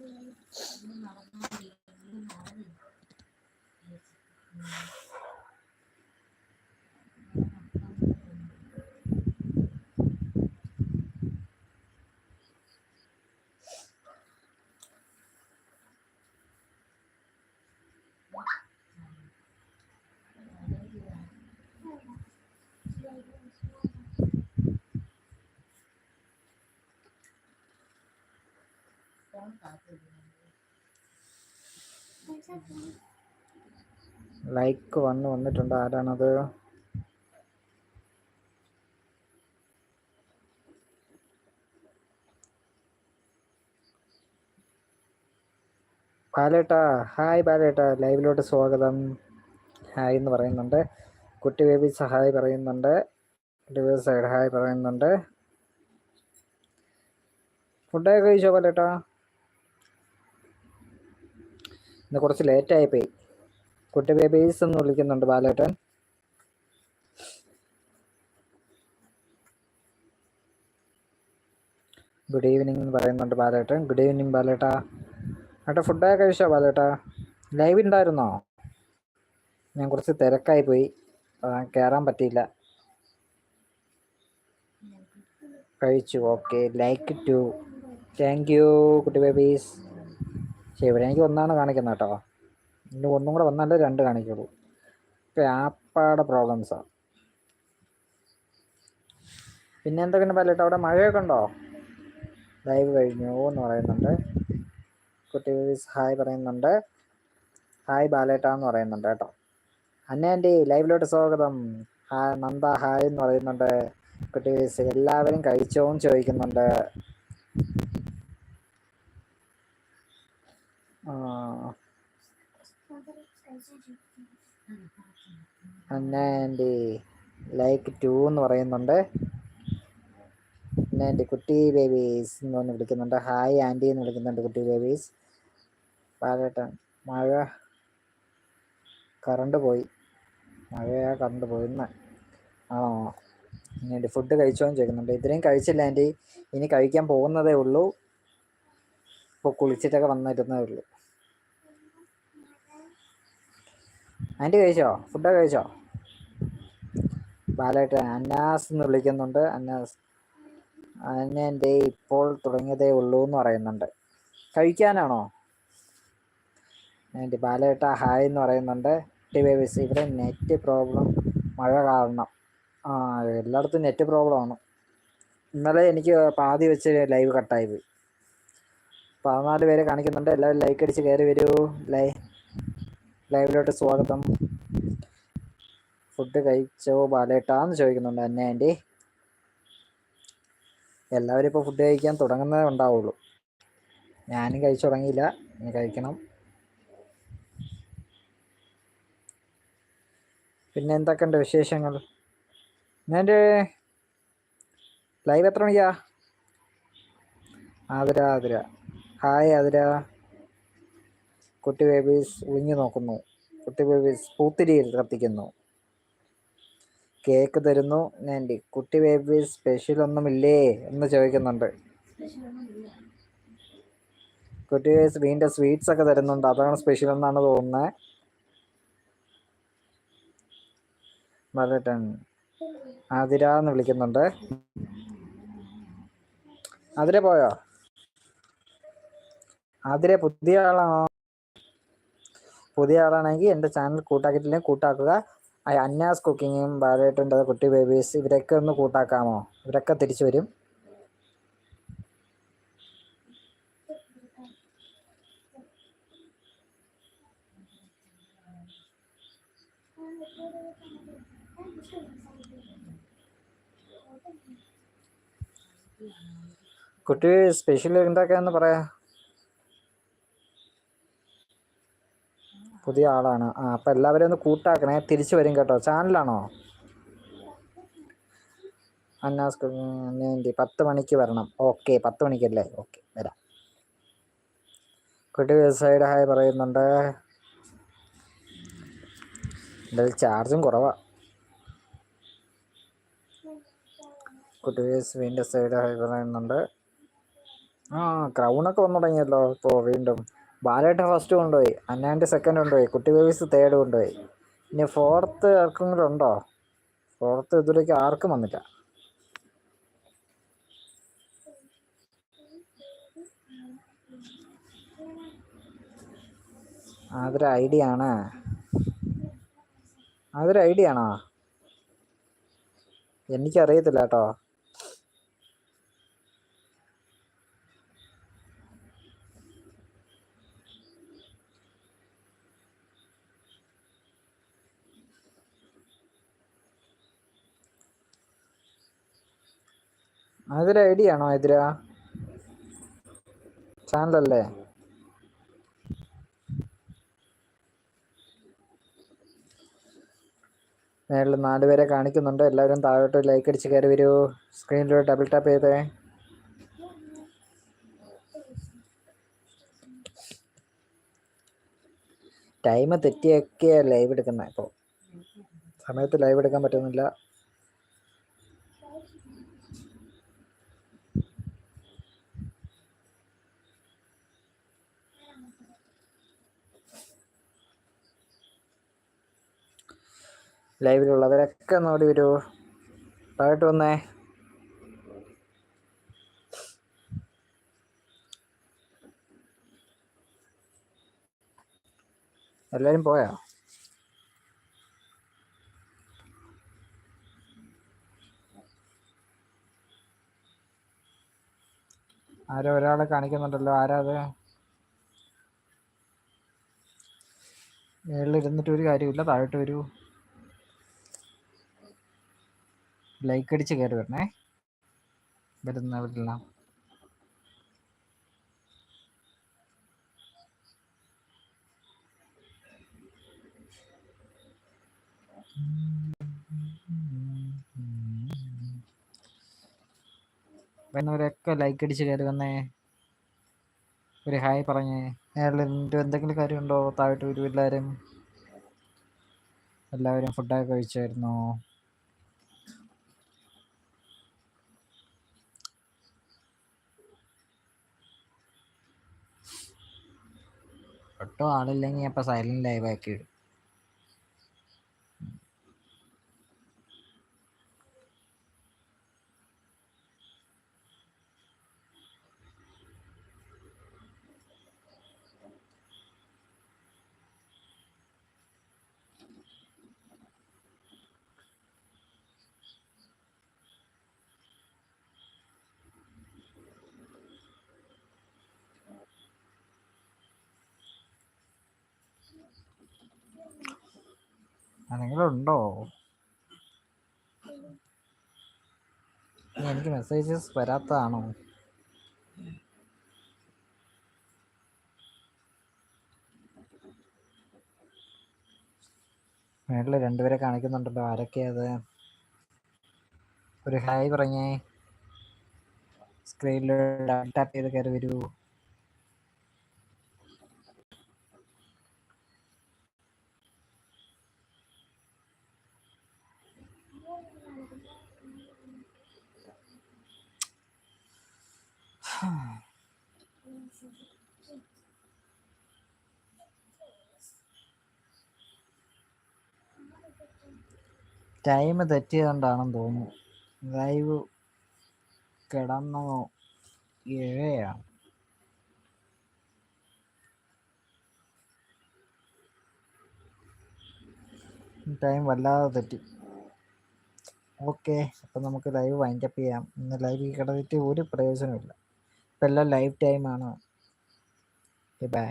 嗯，你哪里？你哪里？嗯。ലൈക്ക് വന്ന് വന്നിട്ടുണ്ട്. ആരാണത്? ബാലേട്ട. ഹായ് ബാലേട്ട. ലൈവിലോട്ട് സ്വാഗതം. ഹായ് എന്ന് പറയുന്നുണ്ട്. കുട്ടി ബേബി സഹായ് പറയുന്നുണ്ട്. ഡിവേഴ്സ് സൈഡ് ഹായ് പറയുന്നുണ്ട്. ഫുഡൊക്കെ കഴിച്ചോ ബാലേട്ടാ? ഇന്ന് കുറച്ച് ലേറ്റ് പോയി. കുട്ടി ബേബീസ് എന്ന് വിളിക്കുന്നുണ്ട് ബാലേട്ടൻ. ഗുഡ് ഈവനിങ് എന്ന് പറയുന്നുണ്ട് ബാലേട്ടൻ. Good evening ബാലേട്ട. ഏട്ടാ ഫുഡൊക്കെ കഴിച്ചോ ബാലേട്ട? ലൈവ് ഉണ്ടായിരുന്നോ ഞാൻ കുറച്ച് തിരക്കായി പോയി. കയറാൻ പറ്റിയില്ല. കഴിച്ചു okay like to thank you കുട്ടി ബേബീസ് പക്ഷേ ഇവിടെ എനിക്ക് ഒന്നാണ് കാണിക്കുന്നത് കേട്ടോ. ഇനി ഒന്നും കൂടെ വന്നാലേ രണ്ട് കാണിക്കുള്ളൂ. ഇപ്പം ആപ്പാടെ പ്രോബ്ലംസാണ് പിന്നെ എന്തൊക്കെയാണ് പല്ലിട്ട് അവിടെ മഴയൊക്കെ ഉണ്ടോ? ലൈവ് കഴിഞ്ഞു എന്ന് പറയുന്നുണ്ട്. കുട്ടി ഹായ് പറയുന്നുണ്ട്. ഹായ് ബാലേട്ട എന്ന് പറയുന്നുണ്ട് കേട്ടോ. അന്നേന്റെ ലൈവിലോട്ട് സ്വാഗതം. ഹാ നന്ദ ഹായ് എന്ന് പറയുന്നുണ്ട്. കുട്ടി എല്ലാവരും എല്ലാവരും കഴിച്ചോന്ന് ചോദിക്കുന്നുണ്ട്. ആ. അന്ന ആന്റി ലൈക്ക് ടു എന്ന് പറയുന്നുണ്ട്. പിന്നെ എന്റെ കുട്ടി ബേബീസ് എന്ന് പറഞ്ഞ് വിളിക്കുന്നുണ്ട്. ഹായ് ആന്റി എന്ന് വിളിക്കുന്നുണ്ട് കുട്ടി ബേബീസ് പാലട്ടൻ മഴ കറണ്ട് പോയി. മഴയാ കറണ്ട് പോയിന്ന് ആണോ ആന്റി ഫുഡ് കഴിച്ചോന്ന് ചോദിക്കുന്നുണ്ട്. ഇത്രയും കഴിച്ചില്ല ആന്റി. ഇനി കഴിക്കാൻ പോകുന്നതേ ഉള്ളൂ. ഇപ്പോൾ കുളിച്ചിട്ടൊക്കെ വന്നിരുന്നേ ഉള്ളൂ. ആന്റി കഴിച്ചോ? ഫുഡൊക്കെ കഴിച്ചോ? ബാലായിട്ട് അന്നാസ് എന്ന് വിളിക്കുന്നുണ്ട്. അന്നാസ് അന്നെ ഇപ്പോൾ തുടങ്ങിയതേ ഉള്ളൂ എന്ന് പറയുന്നുണ്ട്. കഴിക്കാനാണോ? ആന്റി ബാലേട്ട ഹായ് എന്ന് പറയുന്നുണ്ട്. ടി ബേബീസ് ഇവിടെ നെറ്റ് പ്രോബ്ലം മഴ കാരണം. ആ എല്ലായിടത്തും നെറ്റ് പ്രോബ്ലം ആണ്. ഇന്നലെ എനിക്ക് പാതി വെച്ച് ലൈവ് കട്ടായി പോയി. പതിനാല് പേര് കാണിക്കുന്നുണ്ട്. എല്ലാവരും ലൈക്ക് അടിച്ച് കയറി വരൂ. ലൈ ലൈവിലോട്ട് സ്വാഗതം. ഫുഡ് കഴിച്ചോ ബാലേട്ടാന്ന് ചോദിക്കുന്നുണ്ട് എന്നെ ആന്റി. എല്ലാവരും ഇപ്പോൾ ഫുഡ് കഴിക്കാൻ തുടങ്ങുന്നതേ ഉണ്ടാവുള്ളൂ. ഞാനും കഴിച്ചു തുടങ്ങിയില്ല ഇനി കഴിക്കണം. പിന്നെ എന്തൊക്കെയുണ്ട് വിശേഷങ്ങൾ? ഞാൻ ലൈവ് എത്ര മണിക്കാ? ആതിര ആതിര. ഹായ് ആതിര. കുട്ടി ബേബീസ് ഉഴിഞ്ഞു നോക്കുന്നു. കുട്ടി ബേബീസ് പൂത്തിരിയിൽ കത്തിക്കുന്നു. കേക്ക് തരുന്നു. നാൻഡി കുട്ടി ബേബീസ് സ്പെഷ്യൽ ഒന്നുമില്ലേ എന്ന് ചോദിക്കുന്നുണ്ട്. കുട്ടി ബേബീസ് വീണ്ടും സ്വീറ്റ്സ് ഒക്കെ തരുന്നുണ്ട്. അതാണ് സ്പെഷ്യൽ എന്നാണ് തോന്നുന്നത് മലട്ടൻ ആതിര എന്ന് വിളിക്കുന്നുണ്ട്. ആതിര പോയോ? ആതിര പുതിയ ആളാണോ? പുതിയ ആളാണെങ്കിൽ എന്റെ ചാനൽ കൂട്ടാക്കിയിട്ടില്ലെങ്കിൽ കൂട്ടാക്കുക. അന്നാസ് കുക്കിങ്ങും ബാലേട്ടന്റെ കുട്ടി ബേബീസ് ഇവരൊക്കെ ഒന്ന് കൂട്ടാക്കാമോ? ഇവരൊക്കെ തിരിച്ചു വരും. കുട്ടി സ്പെഷ്യൽ എന്താക്കാന്ന് പറയാ? പുതിയ ആളാണ്. ആ അപ്പം എല്ലാവരും ഒന്ന് കൂട്ടാക്കണേ. തിരിച്ചു വരും കേട്ടോ. ചാനലാണോ? അന്നാസ് കുക്കിംഗ് പത്ത് മണിക്ക് വരണം. ഓക്കെ പത്ത് മണിക്കല്ലേ? ഓക്കെ വരാം. കുട്ടി സൈഡ് ഹായ് പറയുന്നുണ്ട്. എന്റെ ചാർജും കുറവാ. കുട്ടി വീണ്ടും സൈഡ് ഹായ് പറയുന്നുണ്ട്. ആ ക്രൗണൊക്കെ വന്നു തുടങ്ങിയല്ലോ ഇപ്പോൾ വീണ്ടും. ബാലേട്ട ഫസ്റ്റ് കൊണ്ടുപോയി. അന്നാന്റെ സെക്കൻഡ് കൊണ്ടുപോയി. കുട്ടി ബേബീസ് തേർഡ് കൊണ്ടുപോയി. ഇനി ഫോർത്ത് ആർക്കും കൂടെ ഉണ്ടോ? ഫോർത്ത് ഇതിലേക്ക് ആർക്കും വന്നില്ല. അതൊരു ഐഡിയ ആണ്. അതൊരു ഐഡിയ ആണോ? എനിക്കറിയത്തില്ല കേട്ടോ. അതൊരു ഡി ആണോ എതിര ചാനലല്ലേ മേളിൽ നാല് പേരെ കാണിക്കുന്നുണ്ട്. എല്ലാവരും താഴോട്ട് ലൈക്ക് അടിച്ച് കയറി വരൂ. സ്ക്രീനിൽ ഡബിൾ ടാപ്പ് ചെയ്തേ. ടൈം തെറ്റിയൊക്കെയാണ് ലൈവ് എടുക്കുന്നത് ഇപ്പോൾ സമയത്ത് ലൈവ് എടുക്കാൻ പറ്റുന്നില്ല. ലൈവിലുള്ളവരൊക്കെ നോടി വരൂ. താഴോട്ട് വന്നേ. എല്ലാവരും പോയാ? ആരോ ഒരാളെ കാണിക്കുന്നുണ്ടല്ലോ. ആരാ അത്? മേളിൽ ഒരു കാര്യമില്ല താഴോട്ട് വരൂ. ലൈക്ക് അടിച്ച് കയറി വരണേ. വരുന്നവരെല്ലാം വരുന്നവരൊക്കെ ലൈക്ക് അടിച്ച് കയറി വന്നേ. ഒരു ഹായ് പറഞ്ഞേ. മേളിൽ എന്തെങ്കിലും കാര്യമുണ്ടോ? താഴോട്ട് വരൂ എല്ലാവരും. എല്ലാവരും ഫുഡൊക്കെ കഴിച്ചായിരുന്നോ? ഒട്ടും ആളില്ലെങ്കിൽ അപ്പം സൈലന്റ് ലൈവ് ആക്കി ഇടും ആരെങ്കിലും ഉണ്ടോ എനിക്ക് മെസ്സേജസ് വരാത്തതാണോ? മേളിൽ രണ്ടുപേരെ കാണിക്കുന്നുണ്ടല്ലോ. ആരൊക്കെയത്? ഒരു ഹായ് പറഞ്ഞേ. സ്ക്രീനിൽ ടാപ്പ് ചെയ്ത് കയറി വരൂ. ടൈം തെറ്റിയതുകൊണ്ടാണെന്ന് തോന്നുന്നു. ലൈവ് കിടന്നോ ഏഴയാണ്. ടൈം വല്ലാതെ തെറ്റി. ഓക്കെ അപ്പം നമുക്ക് ലൈവ് വൈൻഡ് അപ്പ് ചെയ്യാം. ഇന്ന് ലൈവ് കിടന്നിട്ട് ഒരു പ്രയോജനമില്ല ഇപ്പം എല്ലാം ലൈവ് ടൈമാണ് ബൈ